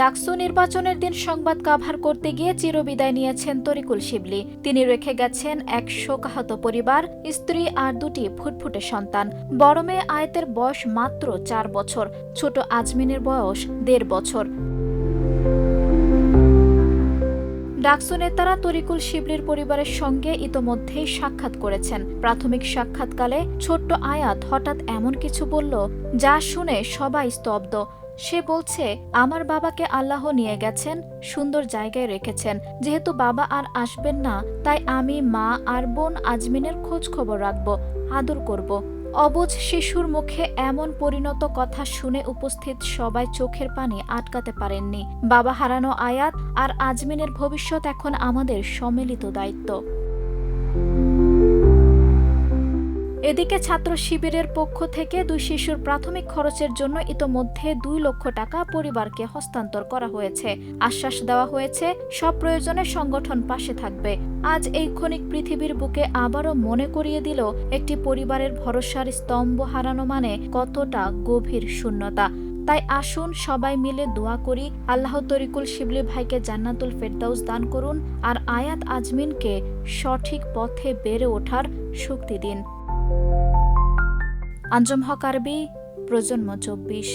ডাকসু নির্বাচনের দিন সংবাদ কাভার করতে গিয়ে চিরবিদায় নিয়েছেন তরিকুল শিবলি। তিনি রেখে গেছেন এক শোকাহত পরিবার, স্ত্রী আর দুটি ফুটফুটে সন্তান। বড় মেয়ে আয়তের বয়স মাত্র চার বছর, ছোট আজমিনের বয়স দেড় বছর। ডাকসু নেতারা তরিকুল শিবলির পরিবারের সঙ্গে ইতোমধ্যেই সাক্ষাৎ করেছেন। প্রাথমিক সাক্ষাৎকালে ছোট্ট আয়াত হঠাৎ এমন কিছু বলল, যা শুনে সবাই স্তব্ধ। সে বলছে, আমার বাবাকে আল্লাহ নিয়ে গেছেন, সুন্দর জায়গায় রেখেছেন। যেহেতু বাবা আর আসবেন না, তাই আমি মা আর বোন আজমিনের খোঁজ খবর রাখব, আদর করব। অবুজ শিশুর মুখে এমন পরিণত কথা শুনে উপস্থিত সবাই চোখের পানি আটকাতে পারেননি। বাবা হারানো আয়াত আর আজমিনের ভবিষ্যৎ এখন আমাদের সম্মিলিত দায়িত্ব। এদিকে ছাত্র শিবিরের পক্ষ থেকে দুই শিশুর প্রাথমিক খরচের জন্য ইতোমধ্যে দুই লক্ষ টাকা পরিবারকে হস্তান্তর করা হয়েছে। আশ্বাস দেওয়া হয়েছে, সব প্রয়োজনে সংগঠন পাশে থাকবে। আজ এই ক্ষণিক পৃথিবীর বুকে আবারও মনে করিয়ে দিল একটি পরিবারের ভরসার স্তম্ভ হারানো মানে কতটা গভীর শূন্যতা। তাই আসুন সবাই মিলে দোয়া করি, আল্লাহ তরিকুল শিবলি ভাইকে জান্নাতুল ফেরদাউস দান করুন আর আয়াত আজমিনকে সঠিক পথে বেড়ে ওঠার শক্তি দিন। আঞ্জুম হক আরবি প্রজন্ম চব্বিশ।